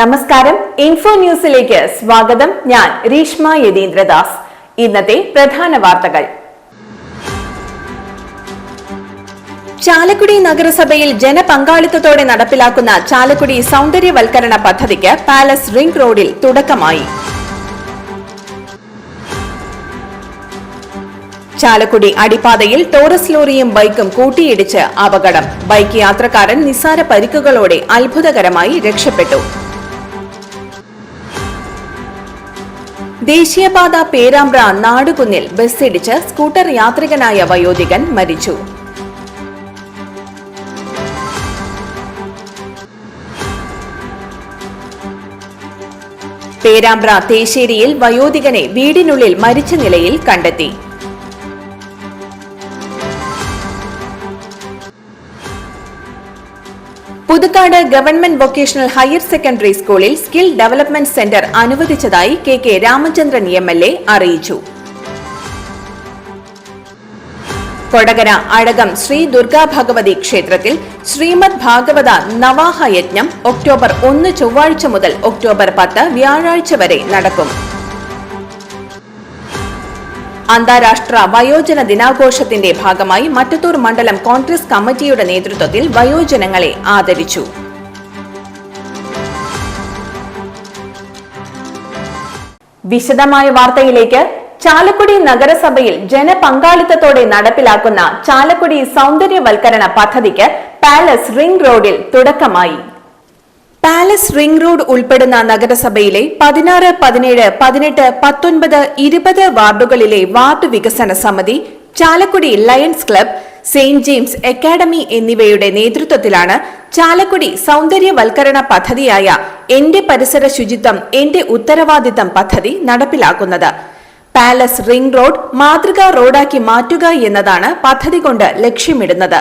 നമസ്കാരം. ഇൻഫോ ന്യൂസിലേക്ക് സ്വാഗതം. ഞാൻ രീഷ്മ യതീന്ദ്രദാസ്. ഇന്നത്തെ പ്രധാന വാർത്തകൾ. ചാലക്കുടി നഗരസഭയിൽ ജനപങ്കാളിത്തത്തോടെ നടപ്പിലാക്കുന്ന ചാലക്കുടി സൗന്ദര്യവൽക്കരണ പദ്ധതിക്ക് പാലസ് റിംഗ് റോഡിൽ തുടക്കമായി. ചാലക്കുടി അടിപ്പാതയിൽ ടോറസ് ലോറിയും ബൈക്കും കൂട്ടിയിടിച്ച് അപകടം. ബൈക്ക് യാത്രക്കാരൻ നിസ്സാര പരിക്കുകളോടെ അത്ഭുതകരമായി രക്ഷപ്പെട്ടു. ദേശീയപാത പേരാമ്പ്ര നാടുകുന്നിൽ ബസ്സിടിച്ച് സ്കൂട്ടർ യാത്രികനായ വയോധികൻ മരിച്ചു. പേരാമ്പ്ര തേശ്ശേരിയിൽ വയോധികനെ വീടിനുള്ളിൽ മരിച്ച നിലയിൽ കണ്ടെത്തി. Puthukkad government vocational higher secondary സ്കൂളിൽ സ്കിൽ ഡെവലപ്മെന്റ് സെന്റർ അനുവദിച്ചതായി K K Ramachandran M L A അറിയിച്ചു. കൊടകര അഴകം ശ്രീ ദുർഗാ ഭഗവതി ക്ഷേത്രത്തിൽ ശ്രീമദ് ഭാഗവത നവാഹ യജ്ഞം ഒക്ടോബർ ഒന്ന് ചൊവ്വാഴ്ച മുതൽ ഒക്ടോബർ പത്ത് വ്യാഴാഴ്ച വരെ നടക്കും. അന്താരാഷ്ട്ര വയോജന ദിനാഘോഷത്തിന്റെ ഭാഗമായി മറ്റത്തൂർ മണ്ഡലം കോൺഗ്രസ് കമ്മിറ്റിയുടെ നേതൃത്വത്തിൽ വയോജനങ്ങളെ ആദരിച്ചു. വിശദമായ വാർത്തയിലേക്ക്. ചാലക്കുടി നഗരസഭയിൽ ജനപങ്കാളിത്തത്തോടെ നടപ്പിലാക്കുന്ന ചാലക്കുടി സൗന്ദര്യവൽക്കരണ പദ്ധതിക്ക് പാലസ് റിംഗ് റോഡിൽ തുടക്കമായി. പാലസ് റിംഗ് റോഡ് ഉൾപ്പെടുന്ന നഗരസഭയിലെ പതിനാറ് പതിനേഴ് പതിനെട്ട് പത്തൊൻപത് ഇരുപത് വാർഡുകളിലെ വാർഡ് വികസന സമിതി Chalakudy lions club saint James academy എന്നിവയുടെ നേതൃത്വത്തിലാണ് ചാലക്കുടി സൗന്ദര്യവൽക്കരണ പദ്ധതിയായ എന്റെ പരിസര ശുചിത്വം എന്റെ ഉത്തരവാദിത്തം പദ്ധതി നടപ്പിലാക്കുന്നത്. പാലസ് റിംഗ് റോഡ് മാതൃകാ റോഡാക്കി മാറ്റുക എന്നതാണ് പദ്ധതി കൊണ്ട് ലക്ഷ്യമിടുന്നത്.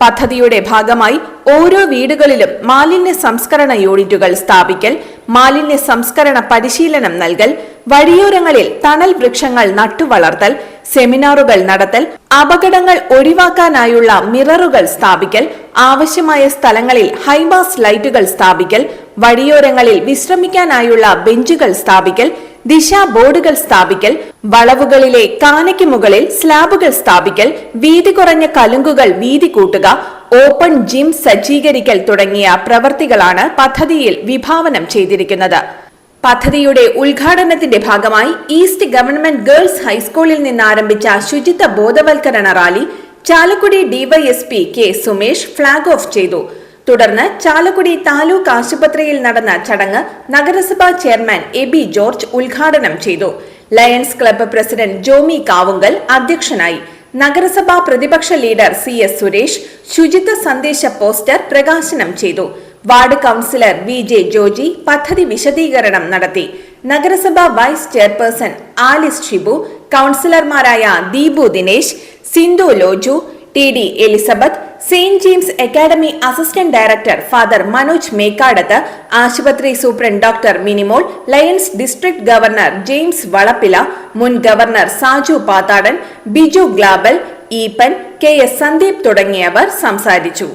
പദ്ധതിയുടെ ഭാഗമായി ഓരോ വീടുകളിലും മാലിന്യ സംസ്കരണ യൂണിറ്റുകൾ സ്ഥാപിക്കൽ മാലിന്യ സംസ്കരണ പരിശീലനം നൽകൽ വഴിയോരങ്ങളിൽ തണൽ വൃക്ഷങ്ങൾ നട്ടുവളർത്തൽ സെമിനാറുകൾ നടത്തൽ അപകടങ്ങൾ ഒഴിവാക്കാനായുള്ള മിററുകൾ സ്ഥാപിക്കൽ ആവശ്യമായ സ്ഥലങ്ങളിൽ ഹൈമാസ് ലൈറ്റുകൾ സ്ഥാപിക്കൽ വഴിയോരങ്ങളിൽ വിശ്രമിക്കാനായുള്ള ബെഞ്ചുകൾ സ്ഥാപിക്കൽ ദിശാ ബോർഡുകൾ സ്ഥാപിക്കൽ വളവുകളിലെ കാനയ്ക്ക് മുകളിൽ സ്ലാബുകൾ സ്ഥാപിക്കൽ വീതി കുറഞ്ഞ കലുങ്കുകൾ വീതി കൂട്ടുക ഓപ്പൺ ജിം സജ്ജീകരിക്കൽ തുടങ്ങിയ പ്രവർത്തികളാണ് പദ്ധതിയിൽ വിഭാവനം ചെയ്തിരിക്കുന്നത്. പദ്ധതിയുടെ ഉദ്ഘാടനത്തിന്റെ ഭാഗമായി ഈസ്റ്റ് ഗവൺമെന്റ് ഗേൾസ് ഹൈസ്കൂളിൽ നിന്ന് ആരംഭിച്ച ശുചിത്വ ബോധവൽക്കരണ rally Chalakudy DYSP K Sumesh flag off ചെയ്തു. തുടർന്ന് ചാലക്കുടി താലൂക്ക് ആശുപത്രിയിൽ നടന്ന ചടങ്ങ് നഗരസഭാ ചെയർമാൻ എ ബി ജോർജ് ഉദ്ഘാടനം ചെയ്തു. Lions club president Jomy Kavungal അധ്യക്ഷനായി. നഗരസഭാ പ്രതിപക്ഷ ലീഡർ സി എസ് സുരേഷ് ശുചിത്വ സന്ദേശ പോസ്റ്റർ പ്രകാശനം ചെയ്തു. Ward councillor V J Joji പദ്ധതി വിശദീകരണം നടത്തി. നഗരസഭാ vice chairperson Alice Shibu കൌൺസിലർമാരായ Deepu Dinesh Sindhu Loju T D Elizabeth saint James academy assistant director father Manoj Mekkadath ആശുപത്രി superintendent doctor Minimol lions district governor James Valappila മുൻ governor Saju Pathadan Biju ഗ്ലാബൽ Eappen K S Sandeep തുടങ്ങിയവർ സംസാരിച്ചു.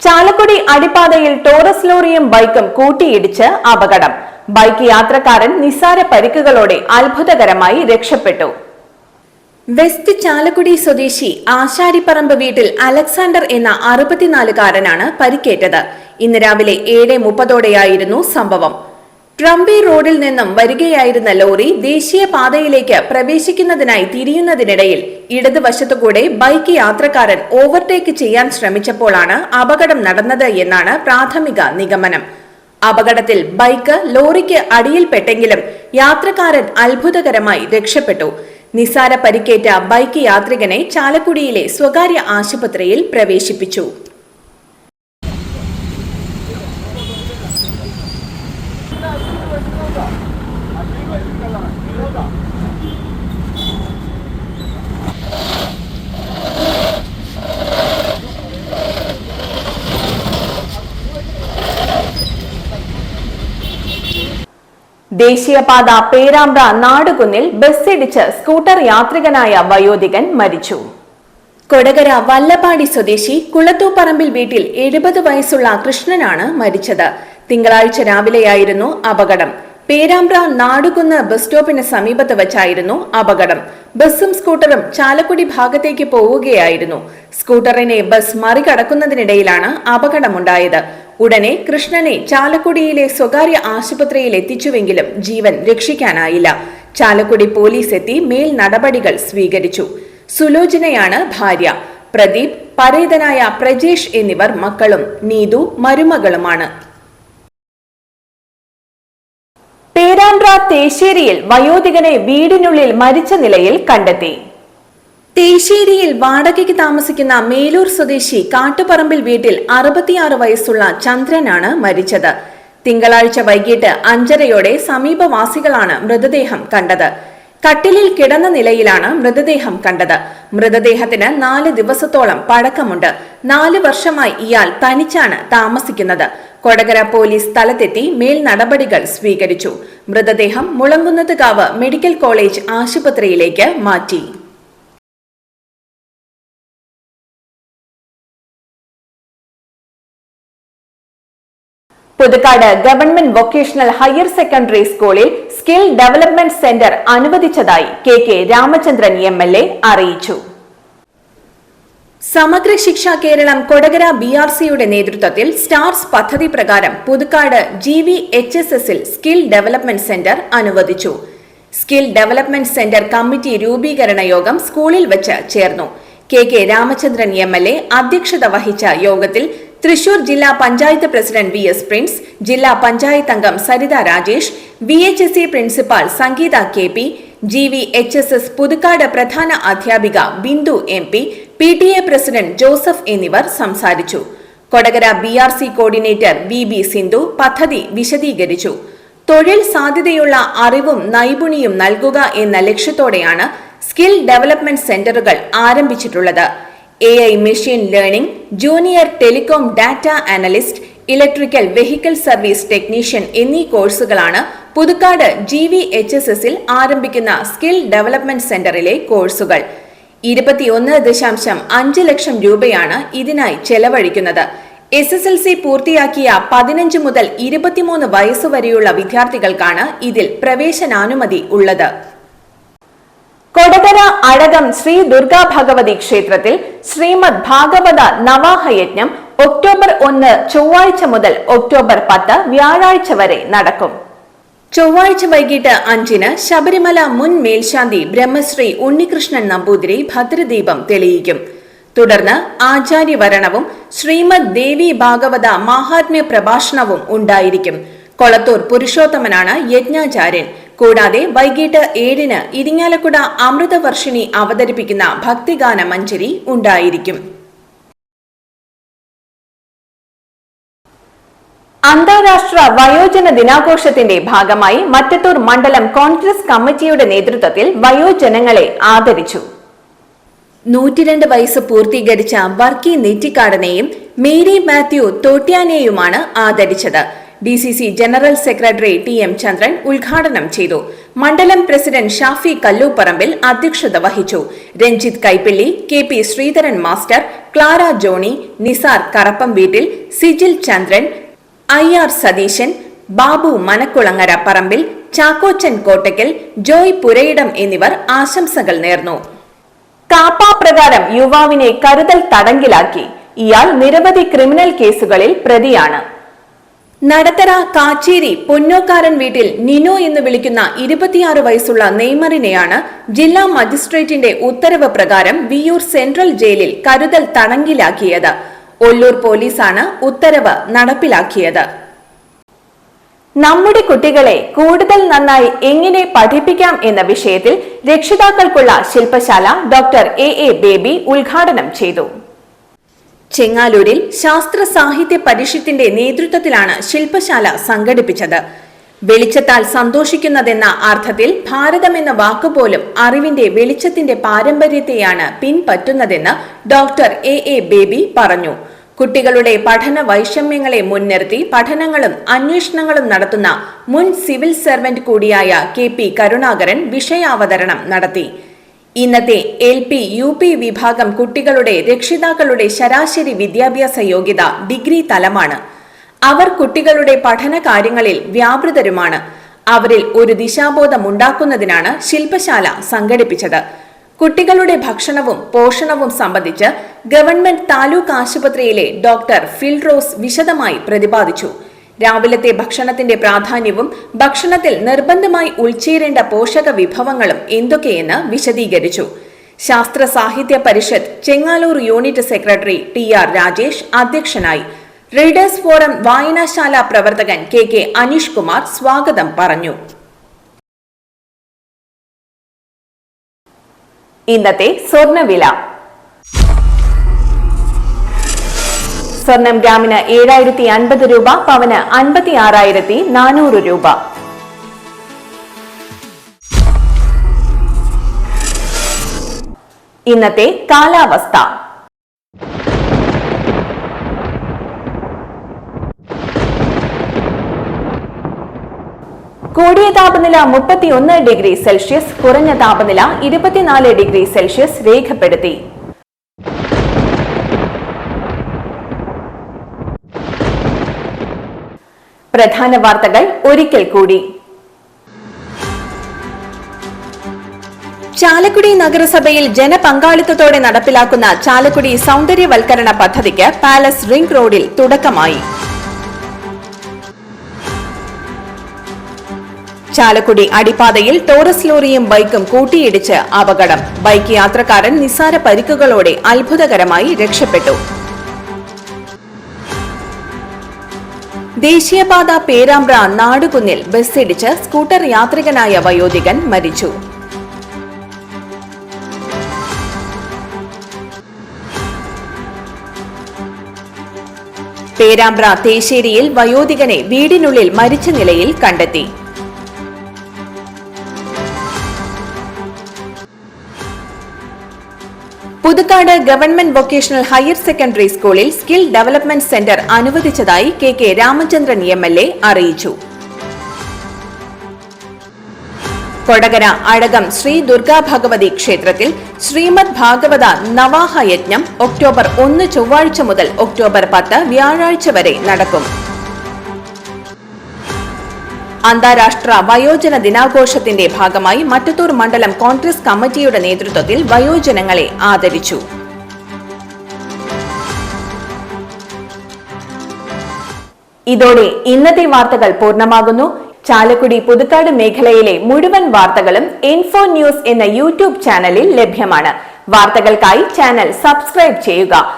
Chalakudy അടിപ്പാതയിൽ Taurus ലോറിയും ബൈക്കും കൂട്ടിയിടിച്ച് അപകടം. ബൈക്ക് യാത്രക്കാരൻ നിസ്സാര പരിക്കുകളോടെ അത്ഭുതകരമായി രക്ഷപ്പെട്ടു. വെസ്റ്റ് ചാലക്കുടി സ്വദേശി ആശാരിപ്പറമ്പ് വീട്ടിൽ അലക്സാണ്ടർ എന്ന അറുപത്തിനാലുകാരനാണ് പരിക്കേറ്റത്. ഇന്ന് രാവിലെ ഏഴ് മുപ്പതോടെയായിരുന്നു സംഭവം. ട്രംപി റോഡിൽ നിന്നും വരികയായിരുന്ന ലോറി ദേശീയ പാതയിലേക്ക് പ്രവേശിക്കുന്നതിനായി തിരിയുന്നതിനിടയിൽ ഇടതുവശത്തുകൂടെ ബൈക്ക് യാത്രക്കാരൻ ഓവർടേക്ക് ചെയ്യാൻ ശ്രമിച്ചപ്പോഴാണ് അപകടം നടന്നത് എന്നാണ് പ്രാഥമിക നിഗമനം. അപകടത്തിൽ ബൈക്ക് ലോറിക്ക് അടിയിൽപ്പെട്ടെങ്കിലും യാത്രക്കാരൻ അത്ഭുതകരമായി രക്ഷപ്പെട്ടു. നിസാര പരിക്കേറ്റ ബൈക്ക് യാത്രികനെ ചാലക്കുടിയിലെ സ്വകാര്യ ആശുപത്രിയിൽ പ്രവേശിപ്പിച്ചു. ദേശീയപാത പേരാമ്പ്ര നാടുകുന്നിൽ ബസ്സിടിച്ച് സ്കൂട്ടർ യാത്രികനായ വയോധികൻ മരിച്ചു. കൊടകര വല്ലപ്പാടി സ്വദേശി കുളത്തൂപ്പറമ്പിൽ വീട്ടിൽ എഴുപത് വയസ്സുള്ള കൃഷ്ണനാണ് മരിച്ചത്. തിങ്കളാഴ്ച രാവിലെയായിരുന്നു അപകടം. പേരാമ്പ്ര നാടുകുന്ന് ബസ് സ്റ്റോപ്പിന് സമീപത്ത് വച്ചായിരുന്നു അപകടം. ബസ്സും സ്കൂട്ടറും ചാലക്കുടി ഭാഗത്തേക്ക് പോവുകയായിരുന്നു. സ്കൂട്ടറിനെ ബസ് മറികടക്കുന്നതിനിടയിലാണ് അപകടമുണ്ടായത്. ഉടനെ കൃഷ്ണനെ ചാലക്കുടിയിലെ സ്വകാര്യ ആശുപത്രിയിൽ എത്തിച്ചുവെങ്കിലും ജീവൻ രക്ഷിക്കാനായില്ല. ചാലക്കുടി പോലീസ് എത്തി മേൽ നടപടികൾ സ്വീകരിച്ചു. സുലോചനയാണ് ഭാര്യ. പ്രദീപ് പരേതനായ പ്രജേഷ് എന്നിവർ മക്കളും നീതു മരുമകളുമാണ്. പേരാമ്പ്ര തേശ്ശേരിയിൽ വയോധികനെ വീടിനുള്ളിൽ മരിച്ച നിലയിൽ കണ്ടെത്തി. തേശ്ശേരിയിൽ വാടകയ്ക്ക് താമസിക്കുന്ന മേലൂർ സ്വദേശി കാട്ടുപറമ്പിൽ വീട്ടിൽ അറുപത്തിയാറ് വയസ്സുള്ള ചന്ദ്രനാണ് മരിച്ചത്. തിങ്കളാഴ്ച വൈകിട്ട് അഞ്ചരയോടെ സമീപവാസികളാണ് മൃതദേഹം കണ്ടത്. കട്ടിലിൽ കിടന്ന നിലയിലാണ് മൃതദേഹം കണ്ടത്. മൃതദേഹത്തിന് നാല് ദിവസത്തോളം പഴക്കമുണ്ട്. നാല് വർഷമായി ഇയാൾ തനിച്ചാണ് താമസിക്കുന്നത്. കൊടകര പോലീസ് സ്ഥലത്തെത്തി മേൽ നടപടികൾ സ്വീകരിച്ചു. മൃതദേഹം മുളങ്കുന്നത്കാവ് മെഡിക്കൽ കോളേജ് ആശുപത്രിയിലേക്ക് മാറ്റി. Puthukkad government vocational higher secondary സ്കൂളിൽ സ്കിൽ ഡെവലപ്മെന്റ് സെന്റർ അനുവദിച്ചതായി K K Ramachandran M L A അറിയിച്ചു. സമഗ്ര ശിക്ഷ കേരളം കൊടകര ബി ആർ സിയുടെ നേതൃത്വത്തിൽ സ്റ്റാർസ് പദ്ധതി പ്രകാരം Puthukkad G V H S എസിൽ സ്കിൽ ഡെവലപ്മെന്റ് സെന്റർ അനുവദിച്ചു. സ്കിൽ ഡെവലപ്മെന്റ് സെന്റർ കമ്മിറ്റി രൂപീകരണ യോഗം സ്കൂളിൽ വെച്ച് ചേർന്നു. K K Ramachandran M L A അധ്യക്ഷത വഹിച്ച യോഗത്തിൽ തൃശൂർ ജില്ലാ panchayat president V S Prince ജില്ലാ പഞ്ചായത്ത് അംഗം Saritha Rajesh V H S E principal Sangeetha K P G V H S S Puthukkad പ്രധാന അധ്യാപിക Bindu M P P T A president Joseph എന്നിവർ സംസാരിച്ചു. Kodakara B R C coordinator V B Sindhu പദ്ധതി വിശദീകരിച്ചു. തൊഴിൽ സാധ്യതയുള്ള അറിവും നൈപുണിയും നൽകുക എന്ന ലക്ഷ്യത്തോടെയാണ് സ്കിൽ ഡെവലപ്മെന്റ് സെന്ററുകൾ ആരംഭിച്ചിട്ടുള്ളത്. A I machine learning junior telecom data analyst electrical vehicle service technician എന്നീ കോഴ്സുകളാണ് Puthukkad G V H S എസിൽ ആരംഭിക്കുന്ന സ്കിൽ ഡെവലപ്മെന്റ് സെന്ററിലെ കോഴ്സുകൾ ഇരുപത്തിയൊന്ന് ദശാംശം അഞ്ച് ലക്ഷം രൂപയാണ് ഇതിനായി ചെലവഴിക്കുന്നത്. എസ് എസ് എൽ സി പൂർത്തിയാക്കിയ പതിനഞ്ച് മുതൽ ഇരുപത്തിമൂന്ന് വയസ്സുവരെയുള്ള വിദ്യാർത്ഥികൾക്കാണ് ഇതിൽ പ്രവേശനാനുമതി ഉള്ളത്. കൊടകര അഴകം ശ്രീ ദുർഗാ ഭഗവതി ക്ഷേത്രത്തിൽ ശ്രീമദ് ഭാഗവത നവാഹയജ്ഞം ഒക്ടോബർ ഒന്ന് ചൊവ്വാഴ്ച മുതൽ ഒക്ടോബർ പത്ത് വ്യാഴാഴ്ച വരെ നടക്കും. ചൊവ്വാഴ്ച വൈകിട്ട് അഞ്ചിന് ശബരിമല മുൻ മേൽശാന്തി ബ്രഹ്മശ്രീ ഉണ്ണികൃഷ്ണൻ നമ്പൂതിരി ഭദ്രദീപം തെളിയിക്കും. തുടർന്ന് ആചാര്യവരണവും ശ്രീമദ് ദേവി ഭാഗവത മഹാത്മ്യ പ്രഭാഷണവും ഉണ്ടായിരിക്കും. കൊളത്തൂർ പുരുഷോത്തമനാണ് യജ്ഞാചാര്യൻ. കൂടാതെ വൈകിട്ട് ഏഴിന് ഇരിങ്ങാലക്കുട അമൃതവർഷിണി അവതരിപ്പിക്കുന്ന ഭക്തിഗാന മഞ്ചരി ഉണ്ടായിരിക്കും. അന്താരാഷ്ട്ര വയോജന ദിനാഘോഷത്തിന്റെ ഭാഗമായി മറ്റത്തൂർ മണ്ഡലം കോൺഗ്രസ് കമ്മിറ്റിയുടെ നേതൃത്വത്തിൽ വയോജനങ്ങളെ ആദരിച്ചു. നൂറ്റിരണ്ട് വയസ്സ് പൂർത്തീകരിച്ച വർക്കി നെറ്റിക്കാടനെയും മേരി മാത്യു തോട്ട്യാനെയുമാണ് ആദരിച്ചത്. D C C general secretary T M Chandran ഉദ്ഘാടനം ചെയ്തു. മണ്ഡലം പ്രസിഡന്റ് ഷാഫി കല്ലൂപ്പറമ്പിൽ അധ്യക്ഷത വഹിച്ചു. Ranjith Kaippilly K P Sreedharan master Clara Johny Nisar Karappam വീട്ടിൽ സിജിൽ ചന്ദ്രൻ ഐ ആർ സതീശൻ ബാബു മനക്കുളങ്ങര പറമ്പിൽ ചാക്കോച്ചൻ കോട്ടയ്ക്കൽ ജോയ് പുരയിടം എന്നിവർ ആശംസകൾ നേർന്നു. കാപ്പാ പ്രകാരം യുവാവിനെ കരുതൽ തടങ്കിലാക്കി. ഇയാൾ നിരവധി ക്രിമിനൽ കേസുകളിൽ പ്രതിയാണ്. നടത്തറ കാച്ചേരി പൊന്നോക്കാരൻ വീട്ടിൽ നിനോ എന്ന് വിളിക്കുന്ന ഇരുപത്തിയാറ് വയസ്സുള്ള നെയ്മറിനെയാണ് ജില്ലാ മജിസ്ട്രേറ്റിന്റെ ഉത്തരവ് പ്രകാരം വിയൂർ സെൻട്രൽ ജയിലിൽ കരുതൽ തടങ്കിലാക്കിയത്. ഒല്ലൂർ പോലീസാണ് ഉത്തരവ് നടപ്പിലാക്കിയത്. നമ്മുടെ കുട്ടികളെ കൂടുതൽ നന്നായി എങ്ങനെ പഠിപ്പിക്കാം എന്ന വിഷയത്തിൽ രക്ഷിതാക്കൾക്കുള്ള ശില്പശാല ഡോക്ടർ എ എ ബേബി ഉദ്ഘാടനം ചെയ്തു. ചെങ്ങാലൂരിൽ ശാസ്ത്ര സാഹിത്യ പരിഷത്തിന്റെ നേതൃത്വത്തിലാണ് ശില്പശാല സംഘടിപ്പിച്ചത്. വെളിച്ചത്താൽ സന്തോഷിക്കുന്നതെന്ന അർത്ഥത്തിൽ ഭാരതം എന്ന വാക്കുപോലും അറിവിന്റെ വെളിച്ചത്തിന്റെ പാരമ്പര്യത്തെയാണ് പിൻപറ്റുന്നതെന്ന് ഡോക്ടർ എ എ ബേബി പറഞ്ഞു. കുട്ടികളുടെ പഠന വൈഷമ്യങ്ങളെ മുൻനിർത്തി പഠനങ്ങളും അന്വേഷണങ്ങളും നടത്തുന്ന മുൻ സിവിൽ സർവന്റ് കൂടിയായ കെ പി കരുണാകരൻ വിഷയാവതരണം നടത്തി. ഇന്നത്തെ എൽ പി യു പി വിഭാഗം കുട്ടികളുടെ രക്ഷിതാക്കളുടെ ശരാശരി വിദ്യാഭ്യാസ യോഗ്യത ഡിഗ്രി തലമാണ്. അവർ കുട്ടികളുടെ പഠന കാര്യങ്ങളിൽ വ്യാപൃതരുമാണ്. അവരിൽ ഒരു ദിശാബോധം ഉണ്ടാക്കുന്നതിനാണ് ശില്പശാല സംഘടിപ്പിച്ചത്. കുട്ടികളുടെ ഭക്ഷണവും പോഷണവും സംബന്ധിച്ച് ഗവൺമെന്റ് താലൂക്ക് ആശുപത്രിയിലെ ഡോക്ടർ ഫിൽറോസ് വിശദമായി പ്രതിപാദിച്ചു. രാവിലത്തെ ഭക്ഷണത്തിന്റെ പ്രാധാന്യവും ഭക്ഷണത്തിൽ നിർബന്ധമായി ഉൾച്ചേരേണ്ട പോഷക വിഭവങ്ങളും എന്തൊക്കെയെന്ന് വിശദീകരിച്ചു. Sasthra Sahithya Parishad Chengaloor unit secretary T R Rajesh അധ്യക്ഷനായി. റീഡേഴ്സ് ഫോറം വായനാശാല പ്രവർത്തകൻ കെ കെ അനീഷ് കുമാർ സ്വാഗതം പറഞ്ഞു. ഇന്നത്തെ സ്വർണവില. സ്വർണം ഗ്രാമിന് ഏഴായിരത്തി അൻപത് രൂപ പവന് അൻപത്തി ആറായിരത്തി നാനൂറ് രൂപ. ഇന്നത്തെ കാലാവസ്ഥ. കൂടിയ താപനില മുപ്പത്തിയൊന്ന് ഡിഗ്രി സെൽഷ്യസ് കുറഞ്ഞ താപനില ഇരുപത്തിനാല് ഡിഗ്രി സെൽഷ്യസ് രേഖപ്പെടുത്തി. പ്രധാന വാർത്തകൾ ഒരിക്കൽ കൂടി. ചാലക്കുടി നഗരസഭയിൽ ജനപങ്കാളിത്തത്തോടെ നടപ്പിലാക്കുന്ന ചാലക്കുടി സൗന്ദര്യവൽക്കരണ പദ്ധതിക്ക് പാലസ് റിംഗ് റോഡിൽ തുടക്കമായി. ചാലക്കുടി അടിപ്പാതയിൽ ടോറസ് ലോറിയും ബൈക്കും കൂട്ടിയിടിച്ച് അപകടം. ബൈക്ക് യാത്രക്കാരൻ നിസ്സാര പരിക്കുകളോടെ അത്ഭുതകരമായി രക്ഷപ്പെട്ടു. ദേശീയപാത പേരാമ്പ്ര നാടുകുന്നിൽ ബസ്സിടിച്ച് സ്കൂട്ടർ യാത്രികനായ വയോധികൻ മരിച്ചു. പേരാമ്പ്ര തേശ്ശേരിയിൽ വയോധികനെ വീടിനുള്ളിൽ മരിച്ച നിലയിൽ കണ്ടെത്തി. Puthukkad government vocational higher secondary സ്കൂളിൽ സ്കിൽ ഡെവലപ്മെന്റ് സെന്റർ അനുവദിച്ചതായി K K Ramachandran M L A അറിയിച്ചു. കൊടകര അഴകം ശ്രീ ദുർഗാ ഭഗവതി ക്ഷേത്രത്തിൽ ശ്രീമദ് ഭാഗവത നവാഹ യജ്ഞം ഒക്ടോബർ ഒന്ന് ചൊവ്വാഴ്ച മുതൽ ഒക്ടോബർ പത്ത് വ്യാഴാഴ്ച വരെ നടക്കും. അന്താരാഷ്ട്ര വയോജന ദിനാഘോഷത്തിന്റെ ഭാഗമായി മറ്റത്തൂർ മണ്ഡലം കോൺഗ്രസ് കമ്മിറ്റിയുടെ നേതൃത്വത്തിൽ വയോജനങ്ങളെ ആദരിച്ചു. ഇതോടെ ഇന്നത്തെ വാർത്തകൾ പൂർണമാകുന്നു. ചാലക്കുടി പുതുക്കാട് മേഖലയിലെ മുഴുവൻ വാർത്തകളും ഇൻഫോ ന്യൂസ് എന്ന യൂട്യൂബ് ചാനലിൽ ലഭ്യമാണ്. വാർത്തകൾക്കായി ചാനൽ സബ്സ്ക്രൈബ് ചെയ്യുക.